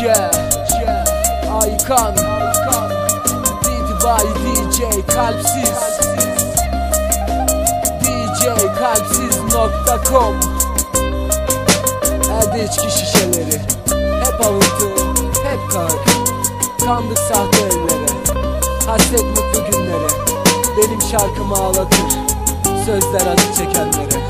Yeah, yeah. Aykan. Beat by DJ Kalpsiz. DJ Kalpsiz.com Elde içki şişeleri. Hep alıntı, hep kağıt Kandık sahte ellere. Hasret mutlu günlere. Benim şarkımı ağlatır. Sözler acı çekenlere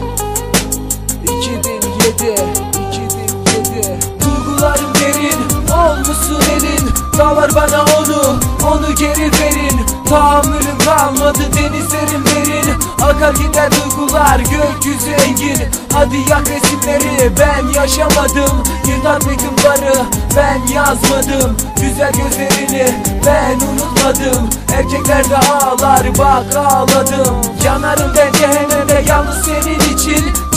Dalar bana onu Onu geri verin. Tahammülüm kalmadı denizlerim derin. Akar gider duygular gökyüzü engin. Hadi yak resimleri ben yaşamadım. Yırtar mektupları ben yazmadım. Güzel gözlerini ben unutmadım. Erkekler de ağlar bak ağladım. Yanarım ben cehenneme yalnız senin için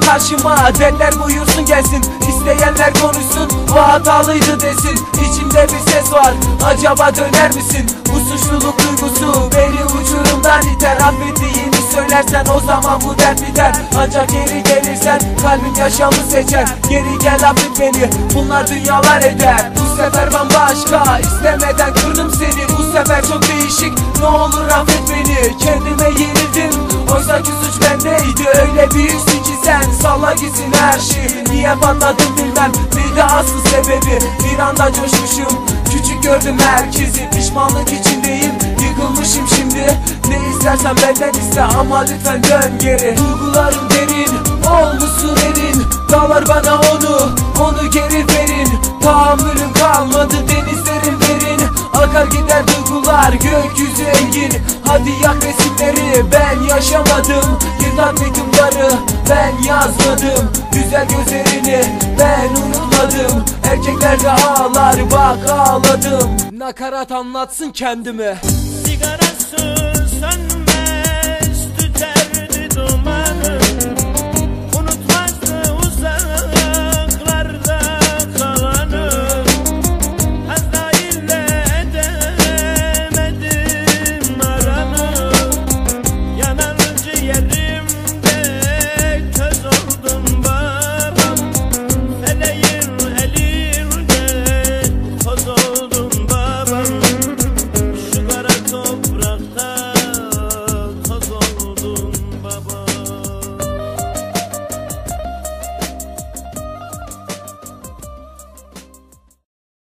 Karşıma. Derler buyursun gelsin İsteyenler konuşsun. O hatalıydı desin İçimde bir ses var. Acaba döner misin? Bu suçluluk duygusu beni uçurumdan iter. Affettiğini söylersen o zaman bu dert biter. Ancak geri gelirsen kalbim yaşamı seçer. Geri gel affet beni bunlar dünyalar eder. Bu sefer bambaşka istemeden kırdım seni. Bu sefer çok değişik ne olur affet beni. Kendime yenildim oysa ki suç bendeydi Öyle büyüksün ki sen salla gitsin her şey Niye patladım bilmem bir de asıl sebebi. Bir anda coşmuşum küçük gördüm herkesi. Pişmanlık içindeyim yıkılmışım şimdi. Ne istersen benden iste ama lütfen dön geri. Duygularım derin olmuşsun erin Dağlar bana onu onu geri verin. Tahammülüm kalmadı denizlerim derin Akar gider duygular gökyüzü engin. Hadi yak resimleri ben yaşamadım. Yırtar mektupları ben yazmadım. Güzel gözlerini ben unutmadım. Erkekler de ağlar bak ağladım. Nakarat anlatsın kendime. Sigarası